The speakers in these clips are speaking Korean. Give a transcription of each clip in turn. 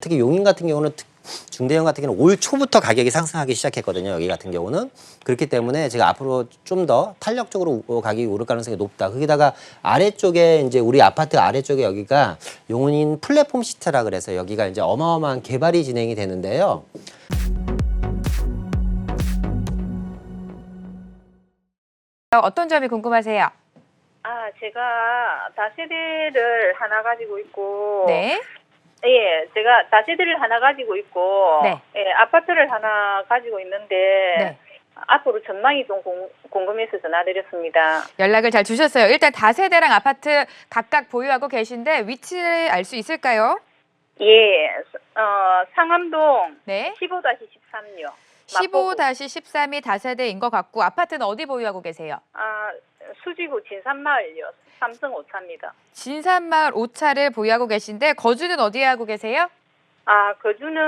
특히 용인 같은 경우는 특- 중대형 같은 경우는 올 초부터 가격이 상승하기 시작했거든요. 여기 같은 경우는 그렇기 때문에 제가 앞으로 좀 더 탄력적으로 오- 가격이 오를 가능성이 높다. 거기다가 아래쪽에 이제 우리 아파트 아래쪽에 여기가 용인 플랫폼 시트라 그래서 여기가 이제 어마어마한 개발이 진행이 되는데요. 어떤 점이 궁금하세요? 아, 제가 다세대를 하나 가지고 있고, 네. 예, 제가 다세대를 하나 가지고 있고, 네. 예, 아파트를 하나 가지고 있는데, 네. 앞으로 전망이 좀 공- 궁금해서 전화드렸습니다. 연락을 잘 주셨어요. 일단 다세대랑 아파트 각각 보유하고 계신데 위치를 알 수 있을까요? 예, 어, 상암동 네. 15-13요. 15-13이 다세대인 것 같고 아파트는 어디 보유하고 계세요? 아, 수지구 진산마을요. 삼성 5차입니다. 진산마을 5차를 보유하고 계신데 거주는 어디에 하고 계세요? 아, 거주는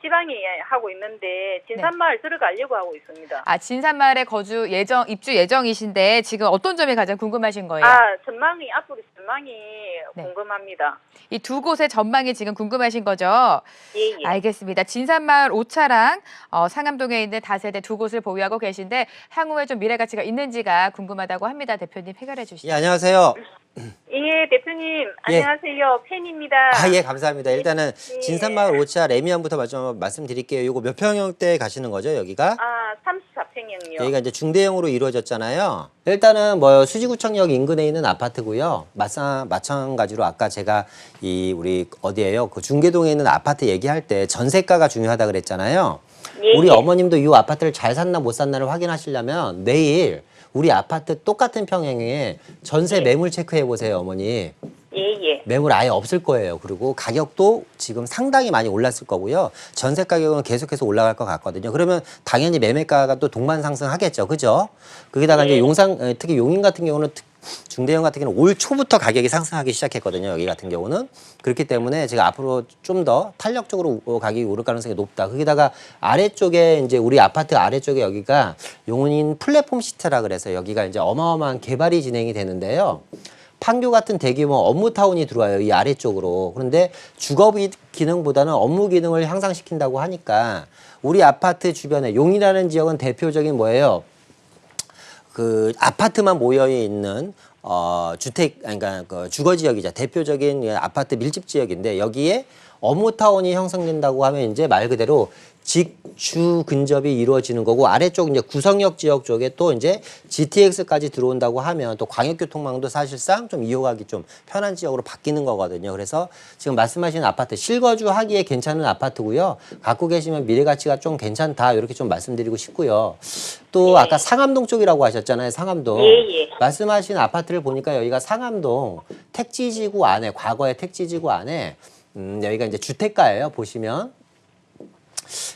지방에 하고 있는데, 진산마을 들어가려고 하고 있습니다. 아, 진산마을에 거주 예정 입주 예정이신데 지금 어떤 점이 가장 궁금하신 거예요? 아, 전망이, 앞으로 전망이 네. 궁금합니다. 이 두 곳의 전망이 지금 궁금하신 거죠? 예, 예. 알겠습니다. 진산마을 5차랑 어, 상암동에 있는 다세대 두 곳을 보유하고 계신데 향후에 좀 미래 가치가 있는지가 궁금하다고 합니다. 대표님 해결해 주시죠. 예, 안녕하세요. 예, 대표님, 예. 안녕하세요. 팬입니다. 아, 예, 감사합니다. 일단은 예. 진산마을 5차 레미안부터 먼저 말씀드릴게요. 요거 몇 평형대 가시는 거죠, 여기가? 아, 34평형이요. 여기가 이제 중대형으로 이루어졌잖아요. 일단은 뭐 수지구청역 인근에 있는 아파트고요. 마찬 마찬가지로 아까 제가 이 우리 어디에요? 그 중계동에 있는 아파트 얘기할 때 전세가가 중요하다 그랬잖아요. 예, 우리 예. 어머님도 이 아파트를 잘 샀나 못 샀나를 확인하시려면 내일 우리 아파트 똑같은 평형에 전세 매물 체크해 보세요, 어머니. 예, 예. 매물 아예 없을 거예요. 그리고 가격도 지금 상당히 많이 올랐을 거고요. 전세 가격은 계속해서 올라갈 것 같거든요. 그러면 당연히 매매가가 또 동반 상승하겠죠. 그죠? 거기다가 이제 에, 특히 용인 같은 경우는 특- 중대형 같은 경우는 올 초부터 가격이 상승하기 시작했거든요. 여기 같은 경우는. 그렇기 때문에 제가 앞으로 좀 더 탄력적으로 오- 가격이 오를 가능성이 높다. 거기다가 아래쪽에 이제 우리 아파트 아래쪽에 여기가 용인 플랫폼 시트라 그래서 여기가 이제 어마어마한 개발이 진행이 되는데요. 판교 같은 대규모 업무 타운이 들어와요. 이 아래쪽으로. 그런데 주거 비- 기능보다는 업무 기능을 향상시킨다고 하니까 우리 아파트 주변에 용이라는 지역은 대표적인 뭐예요? 그 아파트만 모여 있는 어 주택 그러니까 그 주거 지역이자 대표적인 이 아파트 밀집 지역인데 여기에 업무 타운이 형성된다고 하면 이제 말 그대로 직주 근접이 이루어지는 거고 아래쪽 이제 구성역 지역 쪽에 또 이제 GTX까지 들어온다고 하면 또 광역교통망도 사실상 좀 이용하기 좀 편한 지역으로 바뀌는 거거든요. 그래서 지금 말씀하신 아파트 실거주 하기에 괜찮은 아파트고요. 갖고 계시면 미래 가치가 좀 괜찮다 이렇게 좀 말씀드리고 싶고요. 또 아까 상암동 쪽이라고 하셨잖아요. 상암동. 예, 예. 말씀하신 아파트를 보니까 여기가 상암동 택지지구 안에 과거의 택지지구 안에 음, 여기가 이제 주택가예요. 보시면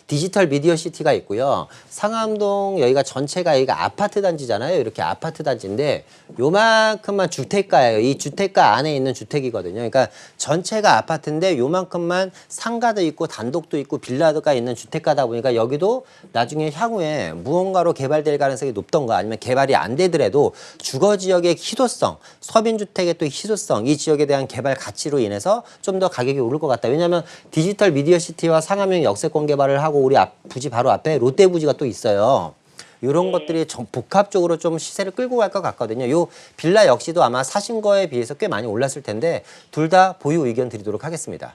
디지털 미디어 시티가 있고요. 상암동 여기가 전체가 여기가 아파트 단지잖아요. 이렇게 아파트 단지인데 요만큼만 주택가예요. 이 주택가 안에 있는 주택이거든요. 그러니까 전체가 아파트인데 요만큼만 상가도 있고 단독도 있고 빌라가 있는 주택가다 보니까 여기도 나중에 향후에 무언가로 개발될 가능성이 높던가 아니면 개발이 안 되더라도 주거 지역의 희소성, 서민 주택의 또 희소성, 이 지역에 대한 개발 가치로 인해서 좀 더 가격이 오를 것 같다. 왜냐하면 디지털 미디어 시티와 상암형 역세권 개발을 하고 우리 앞, 부지 바로 앞에 롯데 부지가 또 있어요. 이런 것들이 좀 복합적으로 좀 시세를 끌고 갈 것 같거든요. 요 빌라 역시도 아마 사신 거에 비해서 꽤 많이 올랐을 텐데 둘 다 보유 의견 드리도록 하겠습니다.